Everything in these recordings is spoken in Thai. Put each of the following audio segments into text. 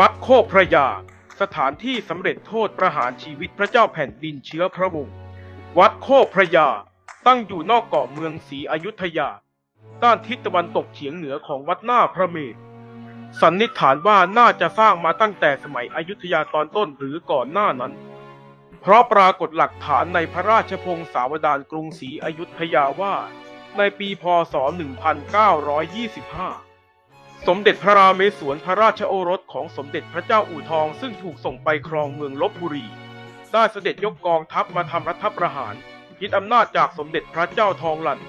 วัดโคกพระยา สถานที่สำเร็จโทษประหารชีวิตพระเจ้าแผ่นดินเชื้อพระวงศ์วัดโคกพระยา ตั้งอยู่นอกเกาะเมืองศรีอยุธยา ด้านทิศตะวันตกเฉียงเหนือของวัดหน้าพระเมรุสันนิษฐานว่าน่าจะสร้างมาตั้งแต่สมัยอยุธยาตอนต้นหรือก่อนหน้านั้น เพราะปรากฏหลักฐานในพระราชพงศาวดารกรุงศรีอยุธยาว่า ในปีพศ 1925 สมเด็จพระราเมศวรพระราชโอรสของสมเด็จพระเจ้าอู่ทองซึ่งถูกส่งไปครองเมืองลบบุรี ได้เสด็จยกกองทัพมาทำรัฐประหารยึดอำนาจจากสมเด็จพระเจ้าทองหลัน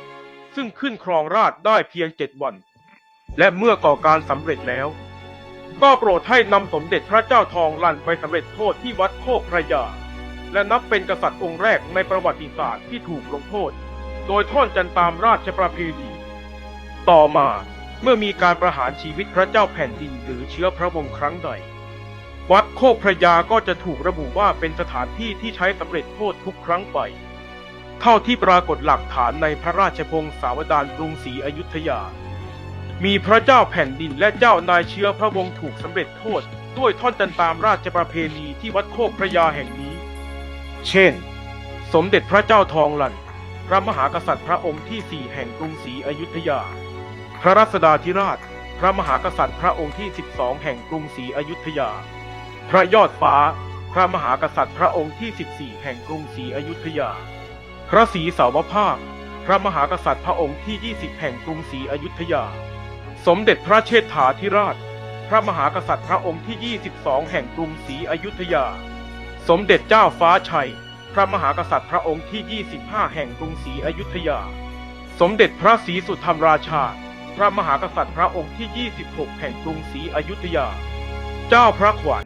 ซึ่งขึ้นครองราชได้เพียงเจ็ดวัน และเมื่อก่อการสำเร็จแล้ว ก็โปรดให้นำสมเด็จพระเจ้าทองหลันไปสำเร็จโทษที่วัดโคกพระยา และนับเป็นกษัตริย์องค์แรกในประวัติศาสตร์ที่ถูกลงโทษ โดยท่อนจันตามราชประเพณีต่อมา เมื่อมีการประหารชีวิตพระเจ้าแผ่นดินหรือเชื้อพระวงศ์ครั้งใด วัดโคกพระยาก็จะถูกระบุว่าเป็นสถานที่ที่ใช้สำเร็จโทษทุกครั้งไป เท่าที่ปรากฏหลักฐานในพระราชพงศาวดารกรุงศรีอยุธยา มีพระเจ้าแผ่นดินและเจ้านายเชื้อพระวงศ์ถูกสำเร็จโทษด้วยท่อนจันตามราชประเพณีที่วัดโคกพระยาแห่งนี้ เช่น สมเด็จพระเจ้าทองหลันพระมหากษัตริย์พระองค์ที่สี่แห่งกรุงศรีอยุธยา ระรัศดาธิราช พระมหากษัตริย์พระองค์ที่สิบสองแห่งกรุงศรีอยุธยา พระยอดฟ้า พระมหากษัตริย์พระองค์ที่สิบสี่แห่งกรุงศรีอยุธยา พระศรีสาวภาค พระมหากษัตริย์พระองค์ที่ยี่สิบแห่งกรุงศรีอยุธยา สมเด็จพระเชษฐาธิราช พระมหากษัตริย์พระองค์ที่ 22 แห่งกรุงศรีอยุธยา สมเด็จเจ้าฟ้าชัย พระมหากษัตริย์พระองค์ที่ 25 แห่งกรุงศรีอยุธยา สมเด็จพระศรีสุธรรมราชา พระมหากษัตริย์พระองค์ที่ 26 แห่งกรุงศรีอยุธยา เจ้าพระขวัญ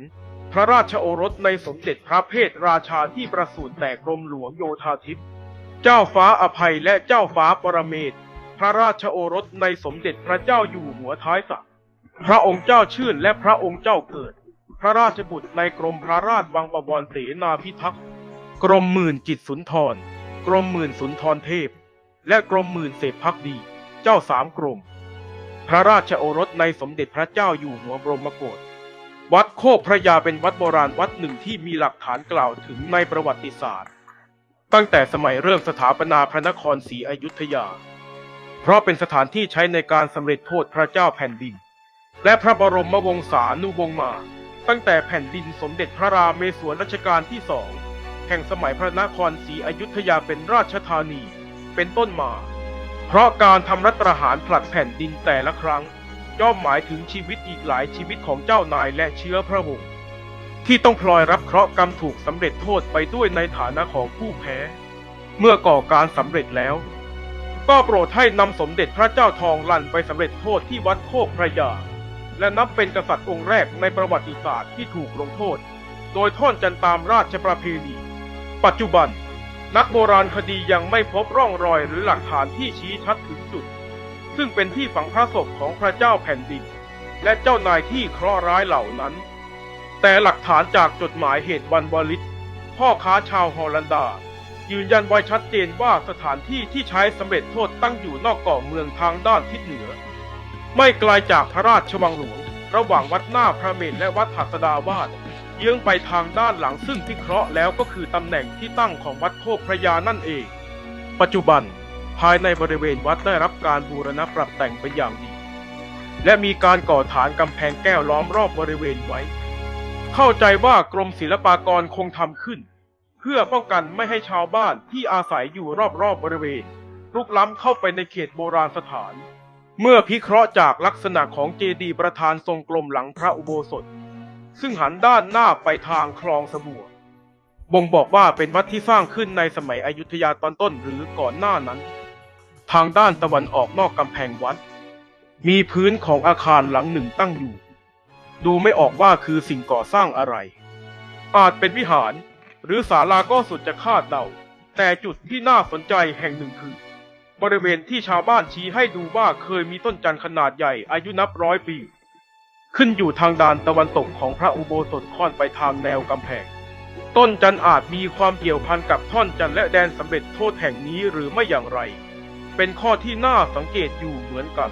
พระราชโอรสในสมเด็จพระเพทราชาที่ประสูติแต่กรมหลวงโยธาธิปเจ้าฟ้าอภัยและเจ้าฟ้าปรเมศพระราชโอรสในสมเด็จพระเจ้าอยู่หัวท้ายสักพระองค์เจ้าชื่นและพระองค์เจ้าเกิด พระราชบุตรในกรมพระราชวังบวรเสนาพิทักษ์กรมหมื่นจิตสุนทร กรมหมื่นสุนทรเทพ และกรมหมื่นเสพพักดี เจ้าสามกรม พระราชโอรสในสมเด็จพระเจ้าอยู่หัวบรมโกศวัดโคกพระยาเป็นวัดโบราณวัดหนึ่งที่มีหลักฐานกล่าวถึงในประวัติศาสตร์ ตั้งแต่สมัยเริ่มสถาปนาพระนครศรีอยุธยา เพราะเป็นสถานที่ใช้ในการสำเร็จโทษพระเจ้าแผ่นดิน และพระบรมวงศานุวงศ์มา ตั้งแต่แผ่นดินสมเด็จพระรามเมศวรรัชกาลที่สองแห่งสมัยพระนครศรีอยุธยาเป็นราชธานี เป็นต้นมา เพราะการทำรัฐประหารผลัดแผ่นดินแต่ละครั้งย่อมหมายถึงชีวิตอีกหลายชีวิตของเจ้านายและเชื้อพระวงศ์ที่ต้องพลอยรับเคราะห์กรรมถูกสำเร็จโทษไปด้วยในฐานะของผู้แพ้ เมื่อก่อการสำเร็จแล้ว ก็โปรดให้นำสมเด็จพระเจ้าทองลันไปสำเร็จโทษที่วัดโคกพระยา และนับเป็นกษัตริย์องค์แรกในประวัติศาสตร์ที่ถูกลงโทษ โดยท่อนจันตามราชประเพณี ปัจจุบัน นักโบราณคดียังไม่พบร่องรอยหรือหลักฐานที่ชี้ชัดถึงจุด ซึ่งเป็นที่ฝังพระศพของพระเจ้าแผ่นดิน และเจ้านายที่เคราะห์ร้ายเหล่านั้น แต่หลักฐานจากจดหมายเหตุวันวลิตพ่อค้าชาวฮอลันดา ยืนยันไว้ชัดเจนว่าสถานที่ที่ใช้สำเร็จโทษตั้งอยู่นอกเกาะเมืองทางด้านทิศเหนือ ไม่ไกลจากพระราชวังหลวงระหว่างวัดหน้าพระเมรุและวัดหัสดาวาส เยื้องไปทางด้านหลังซึ่งพิเคราะห์แล้วก็คือตำแหน่งที่ตั้งของวัดโคกพระยานั่นเอง ปัจจุบันภายในบริเวณวัดได้รับการบูรณะปรับแต่งเป็นอย่างดี และมีการก่อฐานกำแพงแก้วล้อมรอบบริเวณไว้ เข้าใจว่ากรมศิลปากรคงทำขึ้น เพื่อป้องกันไม่ให้ชาวบ้านที่อาศัยอยู่รอบๆบบริเวณลุกล้ำเข้าไปในเขตโบราณสถาน เมื่อพิเคราะห์จากลักษณะของเจดีย์ประธานทรงกลมหลังพระอุโบสถ ซึ่งหันด้านหน้าไปทางคลองสบัวบ่งบอกว่าเป็นวัดที่สร้างขึ้นในสมัยอยุธยาตอนต้นหรือก่อนหน้านั้น ทางด้านตะวันออกนอกกำแพงวัด มีพื้นของอาคารหลังหนึ่งตั้งอยู่ ดูไม่ออกว่าคือสิ่งก่อสร้างอะไร อาจเป็นวิหาร หรือศาลาก็สุดจะคาดเดาแต่จุดที่น่าสนใจแห่งหนึ่งคือ บริเวณที่ชาวบ้านชี้ให้ดูว่าเคยมีต้นจันทร์ขนาดใหญ่อายุนับร้อยปี ขึ้นอยู่ทางด้านตะวันตกของพระอุโบสถค่อนไปทางแนวกำแพง ต้นจันอาจมีความเกี่ยวพันกับท่อนจันและแดนสำเร็จโทษแห่งนี้หรือไม่อย่างไร เป็นข้อที่น่าสังเกตอยู่เหมือนกัน